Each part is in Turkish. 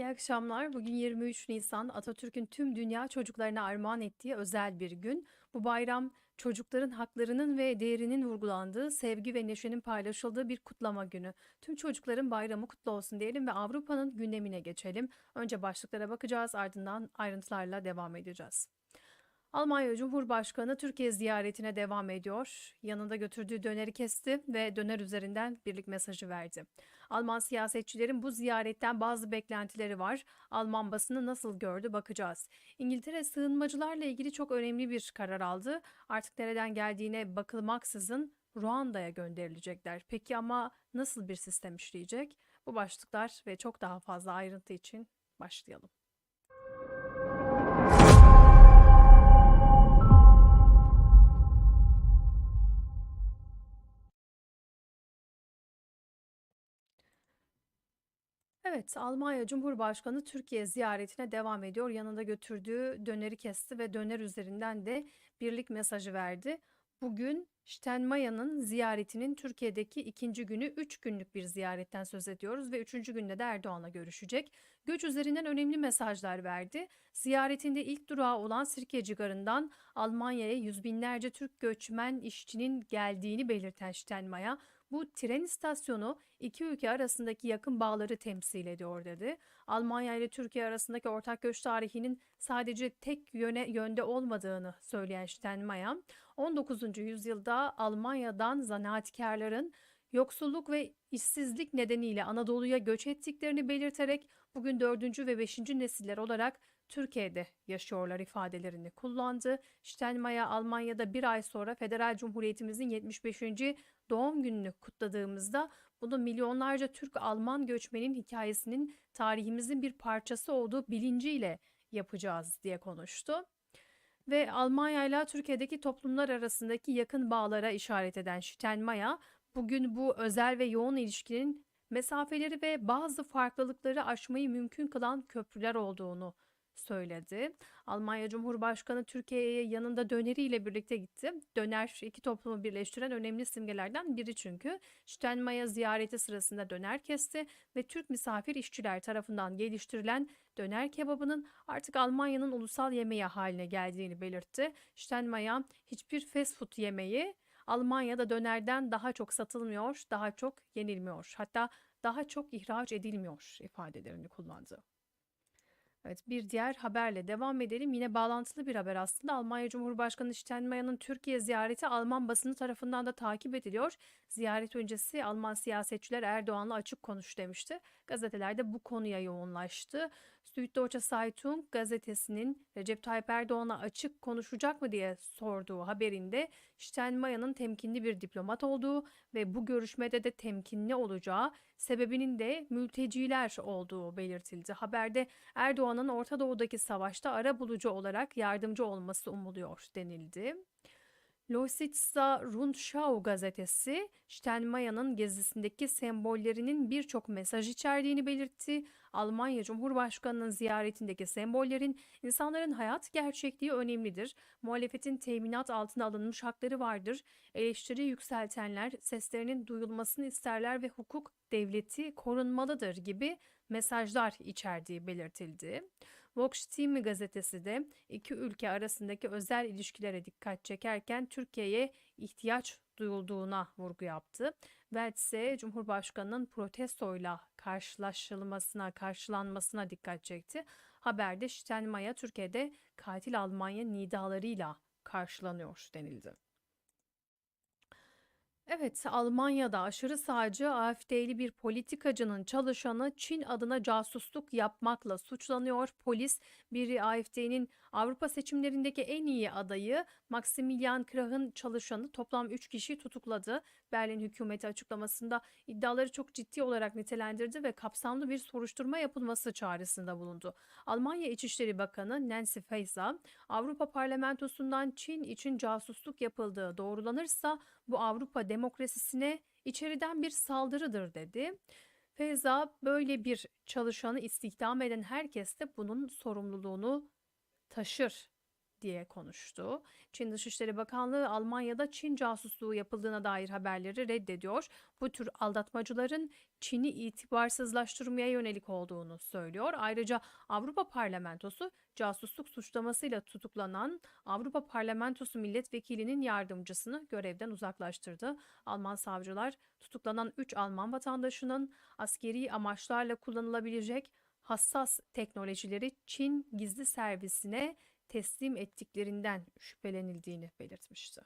İyi akşamlar. Bugün 23 Nisan Atatürk'ün tüm dünya çocuklarına armağan ettiği özel bir gün. Bu bayram çocukların haklarının ve değerinin vurgulandığı, sevgi ve neşenin paylaşıldığı bir kutlama günü. Tüm çocukların bayramı kutlu olsun diyelim ve Avrupa'nın gündemine geçelim. Önce başlıklara bakacağız, ardından ayrıntılarla devam edeceğiz. Almanya Cumhurbaşkanı Türkiye ziyaretine devam ediyor. Yanında götürdüğü döneri kesti ve döner üzerinden birlik mesajı verdi. Alman siyasetçilerin bu ziyaretten bazı beklentileri var. Alman basını nasıl gördü bakacağız. İngiltere sığınmacılarla ilgili çok önemli bir karar aldı. Artık nereden geldiğine bakılmaksızın Ruanda'ya gönderilecekler. Peki ama nasıl bir sistem işleyecek? Bu başlıklar ve çok daha fazla ayrıntı için başlayalım. Evet, Almanya Cumhurbaşkanı Türkiye ziyaretine devam ediyor. Yanında götürdüğü döneri kesti ve döner üzerinden de birlik mesajı verdi. Bugün Steinmeier'ın ziyaretinin Türkiye'deki ikinci günü 3 günlük bir ziyaretten söz ediyoruz ve üçüncü günde de Erdoğan'la görüşecek. Göç üzerinden önemli mesajlar verdi. Ziyaretinde ilk durağı olan Sirkeci Garı'ndan Almanya'ya yüz binlerce Türk göçmen işçinin geldiğini belirten Steinmeier, bu tren istasyonu iki ülke arasındaki yakın bağları temsil ediyor dedi. Almanya ile Türkiye arasındaki ortak göç tarihinin sadece tek yöne yönde olmadığını söyleyen Steinmeier, 19. yüzyılda Almanya'dan zanaatkarların yoksulluk ve işsizlik nedeniyle Anadolu'ya göç ettiklerini belirterek bugün 4. ve 5. nesiller olarak Türkiye'de yaşıyorlar ifadelerini kullandı. Steinmeier Almanya'da bir ay sonra Federal Cumhuriyetimizin 75. doğum gününü kutladığımızda bunu milyonlarca Türk-Alman göçmenin hikayesinin tarihimizin bir parçası olduğu bilinciyle yapacağız diye konuştu. Ve Almanya ile Türkiye'deki toplumlar arasındaki yakın bağlara işaret eden Steinmeier, bugün bu özel ve yoğun ilişkinin mesafeleri ve bazı farklılıkları aşmayı mümkün kılan köprüler olduğunu söyledi. Almanya Cumhurbaşkanı Türkiye'ye yanında döneriyle birlikte gitti. Döner iki toplumu birleştiren önemli simgelerden biri çünkü. Steinmeier ziyareti sırasında döner kesti ve Türk misafir işçiler tarafından geliştirilen döner kebabının artık Almanya'nın ulusal yemeği haline geldiğini belirtti. Steinmeier hiçbir fast food yemeği Almanya'da dönerden daha çok satılmıyor, daha çok yenilmiyor. Hatta daha çok ihraç edilmiyor ifadelerini kullandı. Evet, bir diğer haberle devam edelim. Yine bağlantılı bir haber aslında. Almanya Cumhurbaşkanı Steinmeier'ın Türkiye ziyareti Alman basını tarafından da takip ediliyor. Ziyaret öncesi Alman siyasetçiler Erdoğan'la açık konuş demişti. Gazeteler de bu konuya yoğunlaştı. Süddeutsche Zeitung gazetesinin Recep Tayyip Erdoğan'a açık konuşacak mı diye sorduğu haberinde Steinmeier'ın temkinli bir diplomat olduğu ve bu görüşmede de temkinli olacağı, sebebinin de mülteciler olduğu belirtildi. Haberde Erdoğan'ın Orta Doğu'daki savaşta ara bulucu olarak yardımcı olması umuluyor denildi. Lositsa Rundschau gazetesi Steinmeier'ın gezisindeki sembollerinin birçok mesaj içerdiğini belirtti. Almanya Cumhurbaşkanı'nın ziyaretindeki sembollerin insanların hayat gerçekliği önemlidir. Muhalefetin teminat altına alınmış hakları vardır. Eleştiri yükseltenler seslerinin duyulmasını isterler ve hukuk devleti korunmalıdır gibi mesajlar içerdiği belirtildi. Volksstimme gazetesi de iki ülke arasındaki özel ilişkilere dikkat çekerken Türkiye'ye ihtiyaç duyulduğuna vurgu yaptı. Welt ise Cumhurbaşkanı'nın protestoyla karşılaşılmasına, karşılanmasına dikkat çekti. Haberde Steinmeier Türkiye'de katil Almanya nidalarıyla karşılanıyor denildi. Evet, Almanya'da aşırı sağcı AfD'li bir politikacının çalışanı Çin adına casusluk yapmakla suçlanıyor. Polis bir AfD'nin Avrupa seçimlerindeki en iyi adayı Maximilian Krah'ın çalışanı toplam 3 kişiyi tutukladı. Berlin hükümeti açıklamasında iddiaları çok ciddi olarak nitelendirdi ve kapsamlı bir soruşturma yapılması çağrısında bulundu. Almanya İçişleri Bakanı Nancy Faeser, Avrupa Parlamentosu'ndan Çin için casusluk yapıldığı doğrulanırsa bu Avrupa demokrasisine içeriden bir saldırıdır dedi. Feyza böyle bir çalışanı istihdam eden herkes de bunun sorumluluğunu taşır diye konuştu. Çin Dışişleri Bakanlığı Almanya'da Çin casusluğu yapıldığına dair haberleri reddediyor. Bu tür aldatmacıların Çin'i itibarsızlaştırmaya yönelik olduğunu söylüyor. Ayrıca Avrupa Parlamentosu casusluk suçlamasıyla tutuklanan Avrupa Parlamentosu milletvekilinin yardımcısını görevden uzaklaştırdı. Alman savcılar tutuklanan 3 Alman vatandaşının askeri amaçlarla kullanılabilecek hassas teknolojileri Çin gizli servisine teslim ettiklerinden şüphelenildiğini belirtmişti.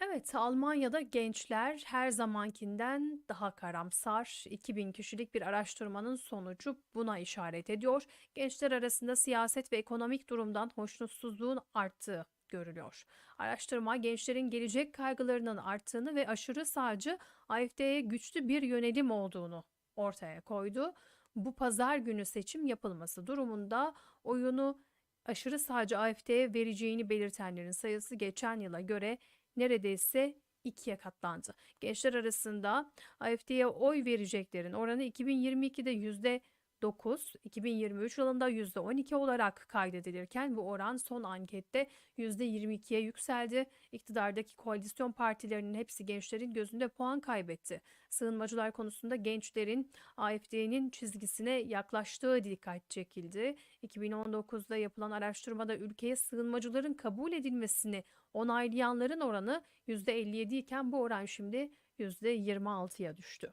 Evet, Almanya'da gençler her zamankinden daha karamsar. 2000 kişilik bir araştırmanın sonucu buna işaret ediyor. Gençler arasında siyaset ve ekonomik durumdan hoşnutsuzluğun arttığı görülüyor. Araştırma gençlerin gelecek kaygılarının arttığını ve aşırı sağcı AfD'ye güçlü bir yönelim olduğunu ortaya koydu. Bu pazar günü seçim yapılması durumunda oyunu aşırı sağcı AfD'ye vereceğini belirtenlerin sayısı geçen yıla göre neredeyse ikiye katlandı. Gençler arasında AfD'ye oy vereceklerin oranı 2022'de yüzde 9, 2023 yılında %12 olarak kaydedilirken bu oran son ankette %22'ye yükseldi. İktidardaki koalisyon partilerinin hepsi gençlerin gözünde puan kaybetti. Sığınmacılar konusunda gençlerin AfD'nin çizgisine yaklaştığı dikkat çekildi. 2019'da yapılan araştırmada ülkeye sığınmacıların kabul edilmesini onaylayanların oranı %57 iken bu oran şimdi %26'ya düştü.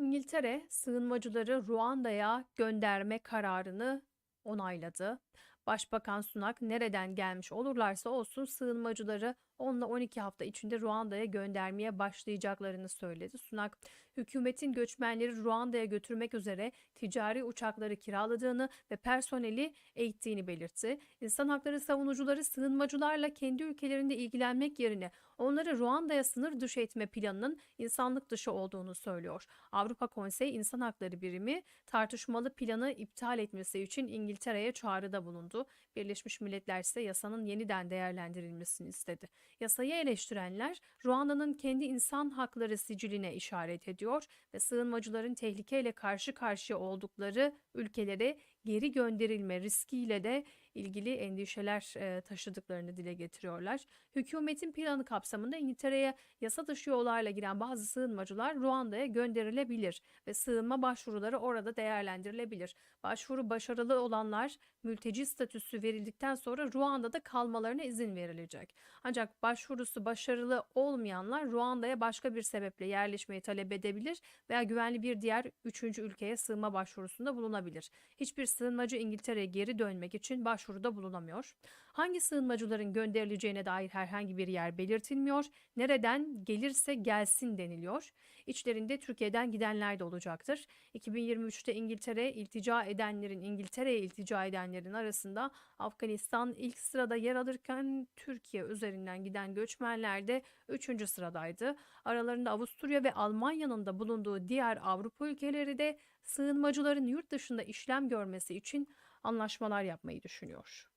İngiltere sığınmacıları Ruanda'ya gönderme kararını onayladı. Başbakan Sunak nereden gelmiş olurlarsa olsun sığınmacıları 10 ile 12 hafta içinde Ruanda'ya göndermeye başlayacaklarını söyledi. Sunak, hükümetin göçmenleri Ruanda'ya götürmek üzere ticari uçakları kiraladığını ve personeli eğittiğini belirtti. İnsan hakları savunucuları sığınmacılarla kendi ülkelerinde ilgilenmek yerine onları Ruanda'ya sınır dışı etme planının insanlık dışı olduğunu söylüyor. Avrupa Konseyi İnsan Hakları Birimi tartışmalı planı iptal etmesi için İngiltere'ye çağrıda bulundu. Birleşmiş Milletler ise yasanın yeniden değerlendirilmesini istedi. Yasayı eleştirenler Ruanda'nın kendi insan hakları siciline işaret ediyor ve sığınmacıların tehlikeyle karşı karşıya oldukları ülkelere geri gönderilme riskiyle de ilgili endişeler taşıdıklarını dile getiriyorlar. Hükümetin planı kapsamında İngiltere'ye yasa dışı yollarla giren bazı sığınmacılar Ruanda'ya gönderilebilir ve sığınma başvuruları orada değerlendirilebilir. Başvuru başarılı olanlar mülteci statüsü verildikten sonra Ruanda'da kalmalarına izin verilecek. Ancak başvurusu başarılı olmayanlar Ruanda'ya başka bir sebeple yerleşmeyi talep edebilir veya güvenli bir diğer üçüncü ülkeye sığınma başvurusunda bulunabilir. Hiçbir sığınmacı İngiltere'ye geri dönmek için başvuruda bulunamıyor. Hangi sığınmacıların gönderileceğine dair herhangi bir yer belirtilmiyor. Nereden gelirse gelsin deniliyor. İçlerinde Türkiye'den gidenler de olacaktır. 2023'te İngiltere iltica edenlerin, İngiltere'ye iltica edenlerin arasında Afganistan ilk sırada yer alırken Türkiye üzerinden giden göçmenler de 3. sıradaydı. Aralarında Avusturya ve Almanya'nın da bulunduğu diğer Avrupa ülkeleri de sığınmacıların yurt dışında işlem görmesi için anlaşmalar yapmayı düşünüyor.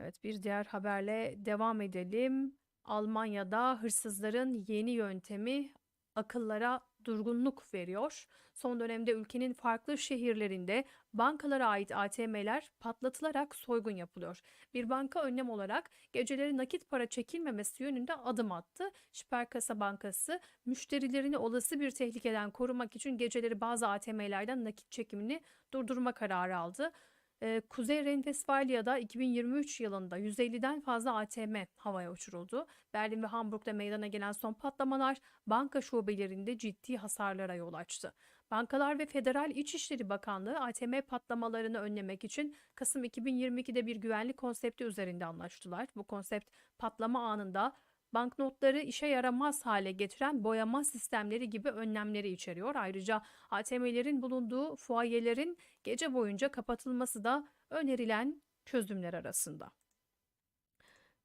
Evet bir diğer haberle devam edelim. Almanya'da hırsızların yeni yöntemi akıllara durgunluk veriyor. Son dönemde ülkenin farklı şehirlerinde bankalara ait ATM'ler patlatılarak soygun yapılıyor. Bir banka önlem olarak geceleri nakit para çekilmemesi yönünde adım attı. Sparkassa Bankası müşterilerini olası bir tehlikeden korumak için geceleri bazı ATM'lerden nakit çekimini durdurma kararı aldı. Ee, Kuzey Renvestfalya'da 2023 yılında 150'den fazla ATM havaya uçuruldu. Berlin ve Hamburg'da meydana gelen son patlamalar banka şubelerinde ciddi hasarlara yol açtı. Bankalar ve Federal İçişleri Bakanlığı ATM patlamalarını önlemek için Kasım 2022'de bir güvenlik konsepti üzerinde anlaştılar. Bu konsept patlama anında banknotları işe yaramaz hale getiren boyama sistemleri gibi önlemleri içeriyor. Ayrıca ATM'lerin bulunduğu fuayelerin gece boyunca kapatılması da önerilen çözümler arasında.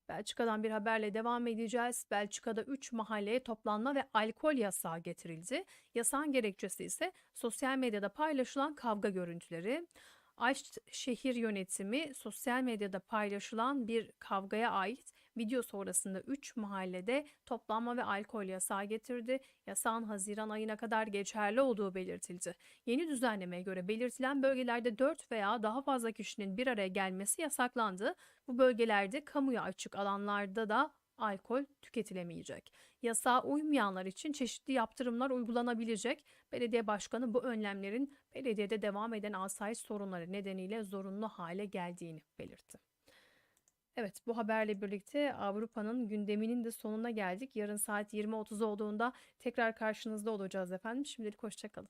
Belçika'dan bir haberle devam edeceğiz. Belçika'da 3 mahalleye toplanma ve alkol yasağı getirildi. Yasağın gerekçesi ise sosyal medyada paylaşılan kavga görüntüleri. Aşt şehir yönetimi sosyal medyada paylaşılan bir kavgaya ait video sonrasında 3 mahallede toplanma ve alkol yasağı getirdi. Yasağın Haziran ayına kadar geçerli olduğu belirtildi. Yeni düzenlemeye göre belirtilen bölgelerde 4 veya daha fazla kişinin bir araya gelmesi yasaklandı. Bu bölgelerde kamuya açık alanlarda da alkol tüketilemeyecek. Yasağa uymayanlar için çeşitli yaptırımlar uygulanabilecek. Belediye başkanı bu önlemlerin belediyede devam eden asayiş sorunları nedeniyle zorunlu hale geldiğini belirtti. Evet bu haberle birlikte Avrupa'nın gündeminin de sonuna geldik. Yarın saat 20.30 olduğunda tekrar karşınızda olacağız efendim. Şimdilik hoşçakalın.